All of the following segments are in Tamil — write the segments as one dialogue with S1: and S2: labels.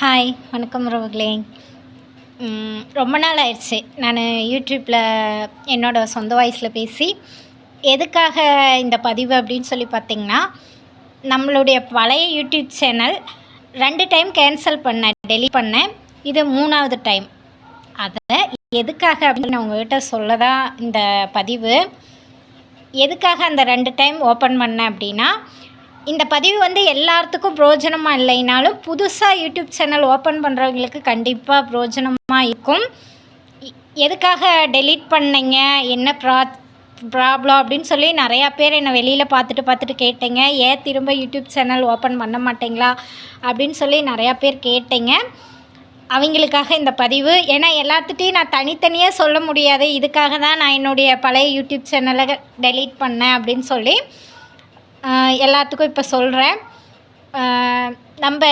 S1: ஹாய் வணக்கம் உறவுகளே. ரொம்ப நாள் ஆயிடுச்சு. நான் யூடியூப்பில் என்னோட சொந்த வாய்ஸில் பேசி எதுக்காக இந்த பதிவு அப்படின்னு சொல்லி பார்த்தீங்கன்னா நம்மளுடைய பழைய யூடியூப் சேனல் ரெண்டு டைம் கேன்சல் பண்ணேன் டெலிட் பண்ணேன். இது மூணாவது டைம் அதை எதுக்காக அப்படின்னு நான் உங்கள்கிட்ட சொல்ல தான் இந்த பதிவு? எதுக்காக அந்த ரெண்டு டைம் ஓப்பன் பண்ணேன் அப்படின்னா இந்த பதிவு வந்து எல்லாத்துக்கும் பிரோஜனமாக இல்லைனாலும் புதுசாக யூடியூப் சேனல் ஓப்பன் பண்ணுறவங்களுக்கு கண்டிப்பாக பிரோஜனமாக இருக்கும். எதுக்காக டெலீட் பண்ணீங்க? என்ன ப்ரா ப்ராப்ளம் அப்படின்னு சொல்லி நிறையா பேர் என்னை வெளியில் பார்த்துட்டு பார்த்துட்டு கேட்டீங்க. ஏன் திரும்ப யூடியூப் சேனல் ஓப்பன் பண்ண மாட்டேங்களா? அப்படின்னு சொல்லி நிறையா பேர் கேட்டீங்க. அவங்களுக்காக இந்த பதிவு. ஏன்னா எல்லாத்துட்டையும் நான் தனித்தனியாக சொல்ல முடியாது. இதுக்காக தான் நான் என்னுடைய பழைய யூடியூப் சேனலை டெலீட் பண்ணேன் அப்படின்னு சொல்லி. எல்லாத்துக்கும் இப்போ சொல்கிறேன் நம்ம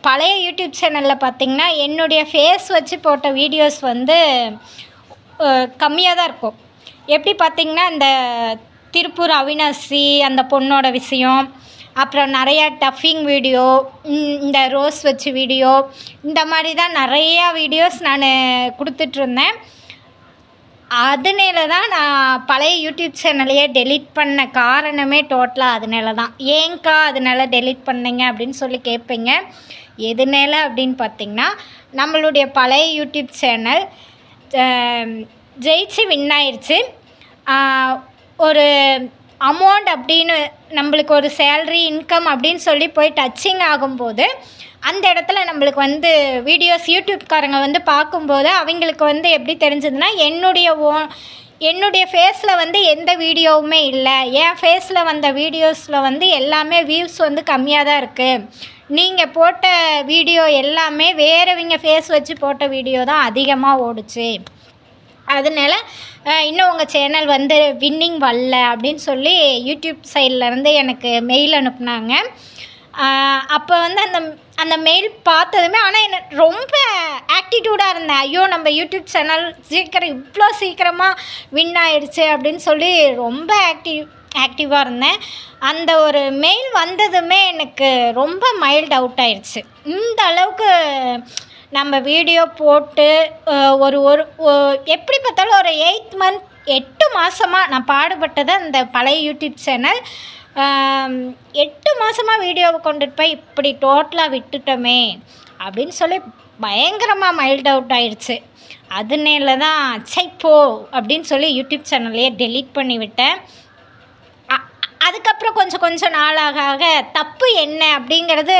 S1: பழைய யூடியூப் சேனலில் பார்த்திங்கன்னா என்னுடைய ஃபேஸ் வச்சு போட்ட வீடியோஸ் வந்து கம்மியாக தான் இருக்கும். எப்படி பார்த்திங்கன்னா இந்த திருப்பூர் அவினாசி அந்த பொண்ணோட விஷயம் அப்புறம் நிறையா டஃபிங் வீடியோ இந்த ரோஸ் வச்சு வீடியோ இந்த மாதிரி தான் நிறையா வீடியோஸ் நான் கொடுத்துட்ருந்தேன் அதனால தான் நான் பழைய யூடியூப் சேனலையே டெலிட் பண்ண காரணமே டோட்டலாக அதனால தான் ஏங்க்கா அதனால டெலீட் பண்ணீங்க அப்படின்னு சொல்லி கேட்பீங்க எதுனால அப்படின்னு பார்த்தீங்கன்னா நம்மளுடைய பழைய யூடியூப் சேனல் ஜெயிச்சு வின் ஆயிடுச்சு ஒரு அமௌண்ட் அப்படின்னு நம்மளுக்கு ஒரு சேல்ரி இன்கம் அப்படின்னு சொல்லி போய் டச்சிங் ஆகும்போது அந்த இடத்துல நம்மளுக்கு வந்து வீடியோஸ் யூடியூப்காரங்க வந்து பார்க்கும்போது அவங்களுக்கு வந்து எப்படி தெரிஞ்சதுன்னா என்னுடைய ஓ என்னுடைய ஃபேஸில் வந்து எந்த வீடியோவுமே இல்லை. என் ஃபேஸில் வந்த வீடியோஸில் வந்து எல்லாமே வியூஸ் வந்து கம்மியாக தான் இருக்குது நீங்கள் போட்ட வீடியோ எல்லாமே வேறவங்க ஃபேஸ் வச்சு போட்ட வீடியோ தான் அதிகமாக ஓடுச்சு. அதனால இன்னும் உங்கள் சேனல் வந்து வின்னிங் வரல அப்படின்னு சொல்லி யூடியூப் சைட்லேருந்து எனக்கு மெயில் அனுப்புனாங்க. அப்போ வந்து அந்த அந்த மெயில் பார்த்ததுமே ஆனால் என்ன ரொம்ப ஆக்டிடியூடாக இருந்தேன். ஐயோ நம்ம யூடியூப் சேனல் சீக்கிரம் இவ்வளோ சீக்கிரமாக வின் ஆயிடுச்சு அப்படின்னு சொல்லி ரொம்ப ஆக்டிவ் ஆக்டிவாக இருந்தேன். அந்த ஒரு மெயில் வந்ததுமே எனக்கு ரொம்ப மைல்ட் அவுட் ஆயிடுச்சு. இந்த அளவுக்கு நம்ம வீடியோ போட்டு ஒரு ஒரு ஒ- எப்படி பார்த்தாலும் ஒரு எயிட் மந்த் எட்டு மாதமாக நான் பாடுபட்டதை அந்த பழைய யூடியூப் சேனல் எட்டு மாதமாக வீடியோவை கொண்டுட்டு போய் இப்படி டோட்டலாக விட்டுட்டோமே அப்படின்னு சொல்லி பயங்கரமாக மைல்ட் அவுட் ஆயிடுச்சு அதனால தான் சை போ அப்படின்னு சொல்லி யூடியூப் சேனல்லையே டெலீட் பண்ணிவிட்டேன் அதுக்கப்புறம் கொஞ்சம் கொஞ்சம் நாளாக ஆக தப்பு என்ன அப்படிங்கிறது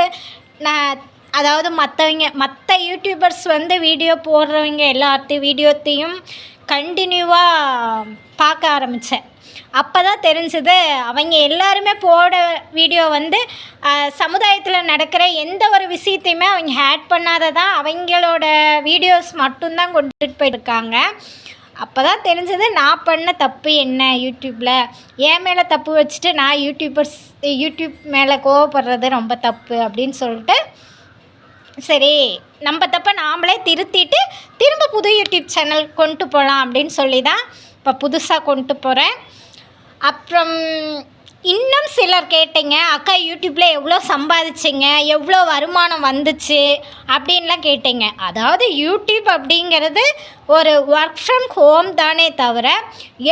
S1: நான் அதாவது மற்றவங்க மற்ற யூடியூபர்ஸ் வந்து வீடியோ போடுறவங்க எல்லாத்தையும் வீடியோத்தையும் கண்டினியூவாக பார்க்க ஆரம்பித்தேன் அப்போ தான் தெரிஞ்சது அவங்க எல்லாருமே போட வீடியோ வந்து சமுதாயத்தில் நடக்கிற எந்த ஒரு விஷயத்தையுமே அவங்க ஆட் பண்ணாததான் அவங்களோட வீடியோஸ் மட்டும்தான் கொண்டுட்டு போயிருக்காங்க. அப்போ தான் தெரிஞ்சது நான் பண்ண தப்பு என்ன யூடியூப்பில் என் மேலே தப்பு வச்சுட்டு நான் யூடியூபர்ஸ் யூடியூப் மேலே கோவப்படுறது ரொம்ப தப்பு அப்படின்னு சொல்லிட்டு சரி நம்ம தப்பை நாமளே திருத்திட்டு திரும்ப புது யூடியூப் சேனல் கொண்டு போகலாம் அப்படின்னு சொல்லி தான் இப்போ புதுசாக கொண்டு போகிறேன் அப்புறம் இன்னும் சிலர் கேட்டீங்க அக்கா யூடியூப்பில் எவ்வளோ சம்பாதிச்சிங்க? எவ்வளோ வருமானம் வந்துச்சு? அப்படின்லாம் கேட்டீங்க. அதாவது யூடியூப் அப்படிங்கிறது ஒரு ஒர்க் ஃப்ரம் ஹோம் தானே தவிர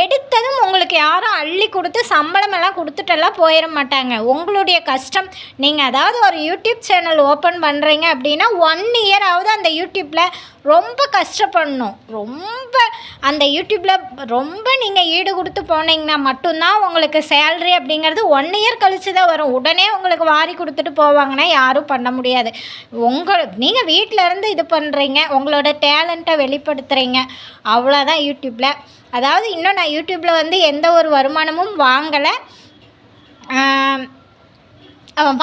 S1: எடுத்ததும் உங்களுக்கு யாரும் அள்ளி கொடுத்து சம்பளமெல்லாம் கொடுத்துட்டெல்லாம் போயிட மாட்டாங்க. உங்களுடைய கஷ்டம். நீங்கள் அதாவது ஒரு யூடியூப் சேனல் ஓப்பன் பண்ணுறீங்க அப்படின்னா ஒன் இயராவது அந்த யூடியூப்பில் ரொம்ப கஷ்டப்படணும். ரொம்ப அந்த யூடியூப்பில் ரொம்ப நீங்கள் ஈடு கொடுத்து போனீங்கன்னா மட்டும்தான் உங்களுக்கு சேல்ரி அப்படிங்கிறது ஒன் இயர் கழித்து தான் வரும். உடனே உங்களுக்கு வாரி கொடுத்துட்டு போவாங்கன்னா யாரும் பண்ண முடியாது. உங்கள் நீங்கள் வீட்டிலேருந்து இது பண்ணுறீங்க உங்களோட டேலண்ட்டை வெளிப்படுத்துகிறீங்க அவ்வளோதான் யூடியூப்பில் அதாவது இன்னும் நான் யூடியூப்பில் வந்து எந்த ஒரு வருமானமும் வாங்கலை.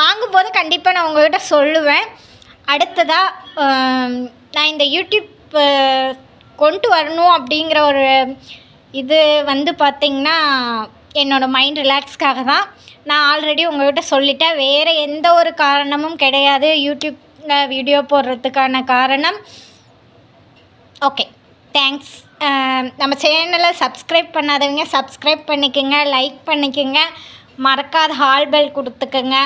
S1: வாங்கும்போது கண்டிப்பாக நான் உங்கள்கிட்ட சொல்லுவேன். அடுத்ததாக நான் இந்த யூடியூப் கொண்டு வரணும் அப்படிங்கிற ஒரு இது வந்து பார்த்திங்கன்னா என்னோடய மைண்ட் ரிலாக்ஸ்க்காக தான் நான் ஆல்ரெடி உங்கள்கிட்ட சொல்லிட்டேன். வேறு எந்த ஒரு காரணமும் கிடையாது. யூடியூப்பில் வீடியோ போடுறதுக்கான காரணம். ஓகே தேங்க்ஸ் நம்ம சேனலை சப்ஸ்கிரைப் பண்ணாதவங்க சப்ஸ்கிரைப் பண்ணிக்கோங்க லைக் பண்ணிக்கோங்க. மறக்காத ஹால் பெல் கொடுத்துக்கோங்க.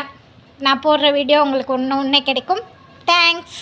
S1: நான் போடுற வீடியோ உங்களுக்கு ஒன்று ஒன்றே கிடைக்கும். தேங்க்ஸ்